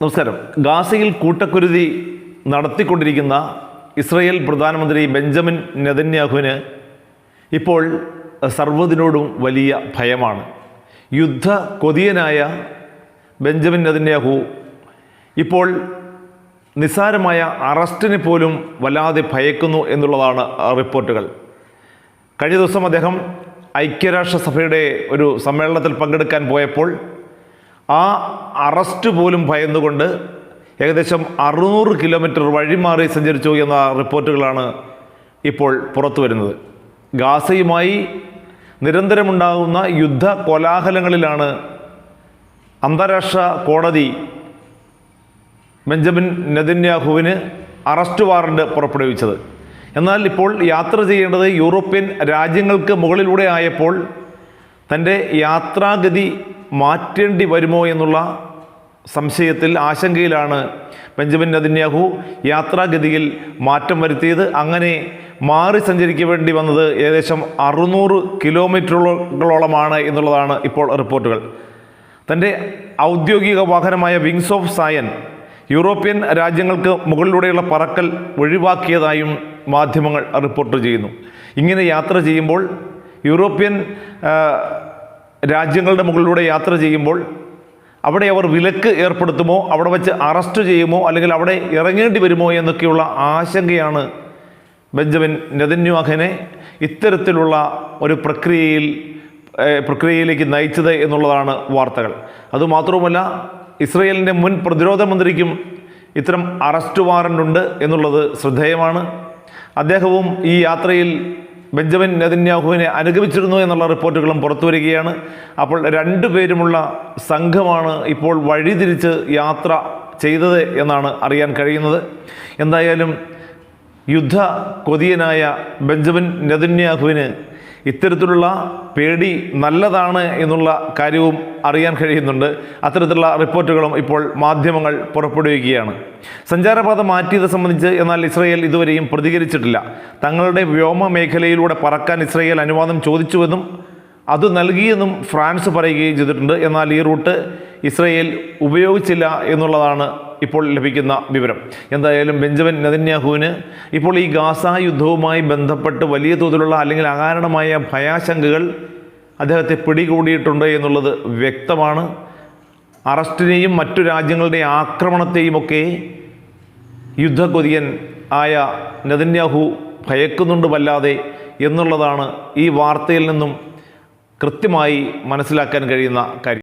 നമസ്കാരം. ഗാസയിൽ കൂട്ടക്കുരുതി നടത്തിക്കൊണ്ടിരിക്കുന്ന ഇസ്രയേൽ പ്രധാനമന്ത്രി ബെഞ്ചമിൻ നെതന്യാഹുവിന് ഇപ്പോൾ സർവതിനോടും വലിയ ഭയമാണ്. യുദ്ധ കൊതിയനായ ബെഞ്ചമിൻ നെതന്യാഹു ഇപ്പോൾ നിസ്സാരമായ അറസ്റ്റിനെ പോലും വല്ലാതെ ഭയക്കുന്നു എന്നുള്ളതാണ് റിപ്പോർട്ടുകൾ. കഴിഞ്ഞ ദിവസം അദ്ദേഹം ഐക്യരാഷ്ട്രസഭയുടെ ഒരു സമ്മേളനത്തിൽ പങ്കെടുക്കാൻ പോയപ്പോൾ ആ അറസ്റ്റ് പോലും ഭയന്നുകൊണ്ട് ഏകദേശം അറുന്നൂറ് കിലോമീറ്റർ വഴിമാറി സഞ്ചരിച്ചു എന്ന റിപ്പോർട്ടുകളാണ് ഇപ്പോൾ പുറത്തു വരുന്നത്. ഗാസയുമായി നിരന്തരമുണ്ടാകുന്ന യുദ്ധ കോലാഹലങ്ങളിലാണ് അന്താരാഷ്ട്ര കോടതി ബെഞ്ചമിൻ നെതന്യാഹുവിന് അറസ്റ്റ് വാറണ്ട് പുറപ്പെടുവിച്ചത്. എന്നാൽ ഇപ്പോൾ യാത്ര ചെയ്യേണ്ടത് യൂറോപ്യൻ രാജ്യങ്ങൾക്ക് മുകളിലൂടെ ആയപ്പോൾ തന്റെ യാത്രാഗതി മാറ്റേണ്ടി വരുമോ എന്നുള്ള സംശയത്തിൽ ആശങ്കയിലാണ് ബെഞ്ചമിൻ നദിന്യാഹു യാത്രാഗതിയിൽ മാറ്റം വരുത്തിയത്. അങ്ങനെ മാറി സഞ്ചരിക്കേണ്ടി വന്നത് ഏകദേശം അറുന്നൂറ് കിലോമീറ്ററുകളോളമാണ് എന്നുള്ളതാണ് ഇപ്പോൾ റിപ്പോർട്ടുകൾ. തന്റെ ഔദ്യോഗിക വാഹനമായ വിങ്സ് ഓഫ് സായൻ യൂറോപ്യൻ രാജ്യങ്ങൾക്ക് മുകളിലൂടെയുള്ള പറക്കൽ ഒഴിവാക്കിയതായും മാധ്യമങ്ങൾ റിപ്പോർട്ട് ചെയ്യുന്നു. ഇങ്ങനെ യാത്ര ചെയ്യുമ്പോൾ യൂറോപ്യൻ രാജ്യങ്ങളുടെ മുകളിലൂടെ യാത്ര ചെയ്യുമ്പോൾ അവിടെ അവർ വിലക്ക് ഏർപ്പെടുത്തുമോ? അവിടെ വെച്ച് അറസ്റ്റ് ചെയ്യുമോ? അല്ലെങ്കിൽ അവിടെ ഇറങ്ങേണ്ടി വരുമോ എന്നൊക്കെയുള്ള ആശങ്കയാണ് ബെഞ്ചമിൻ നെതന്യാഹനെ ഇത്തരത്തിലുള്ള ഒരു പ്രക്രിയയിൽ പ്രക്രിയയിലേക്ക് നയിച്ചത് എന്നുള്ളതാണ് വാർത്തകൾ. അതുമാത്രവുമല്ല ഇസ്രയേലിന്റെ മുൻ പ്രതിരോധ മന്ത്രിക്കും ഇത്തരം അറസ്റ്റ് വാറണ്ട് ഉണ്ട് എന്നുള്ളത് ശ്രദ്ധേയമാണ്. അദ്ദേഹവും ഈ യാത്രയിൽ ബെഞ്ചമിൻ നെതന്യാഹുവിനെ അനുഗമിച്ചിരുന്നു എന്നുള്ള റിപ്പോർട്ടുകളും പുറത്തു വരികയാണ്. അപ്പോൾ രണ്ടുപേരുമുള്ള സംഘമാണ് ഇപ്പോൾ വഴിതിരിച്ച് യാത്ര ചെയ്തത് എന്നാണ് അറിയാൻ കഴിയുന്നത്. എന്തായാലും യുദ്ധ കൊതിയനായ ബെഞ്ചമിൻ നെതന്യാഹുവിന് ഇത്തരത്തിലുള്ള പേടി നല്ലതാണ് എന്നുള്ള കാര്യവും അറിയാൻ കഴിയുന്നുണ്ട്. അത്തരത്തിലുള്ള റിപ്പോർട്ടുകളും ഇപ്പോൾ മാധ്യമങ്ങൾ പുറപ്പെടുവിക്കുകയാണ്. സഞ്ചാരപാത മാറ്റിയത് സംബന്ധിച്ച് എന്നാൽ ഇസ്രയേൽ ഇതുവരെയും പ്രതികരിച്ചിട്ടില്ല. തങ്ങളുടെ വ്യോമ മേഖലയിലൂടെ പറക്കാൻ ഇസ്രയേൽ അനുവാദം ചോദിച്ചുവെന്നും അത് നൽകിയെന്നും ഫ്രാൻസ് പറയുകയും ചെയ്തിട്ടുണ്ട്. എന്നാൽ ഈ റൂട്ട് ഇസ്രയേൽ ഉപയോഗിച്ചില്ല എന്നുള്ളതാണ് ഇപ്പോൾ ലഭിക്കുന്ന വിവരം. എന്തായാലും ബെഞ്ചമിൻ നെതന്യാഹുവിന് ഇപ്പോൾ ഈ ഗാസ യുദ്ധവുമായി ബന്ധപ്പെട്ട് വലിയ തോതിലുള്ള അല്ലെങ്കിൽ അകാരണമായ ഭയാശങ്കകൾ അദ്ദേഹത്തെ പിടികൂടിയിട്ടുണ്ട് എന്നുള്ളത് വ്യക്തമാണ്. അറസ്റ്റിനെയും മറ്റു രാജ്യങ്ങളുടെ ആക്രമണത്തെയുമൊക്കെ യുദ്ധകൊതിയൻ ആയ നെതന്യാഹു ഭയക്കുന്നുണ്ട് വല്ലാതെ എന്നുള്ളതാണ് ഈ വാർത്തയിൽ നിന്നും കൃത്യമായി മനസ്സിലാക്കാൻ കഴിയുന്ന കാര്യം.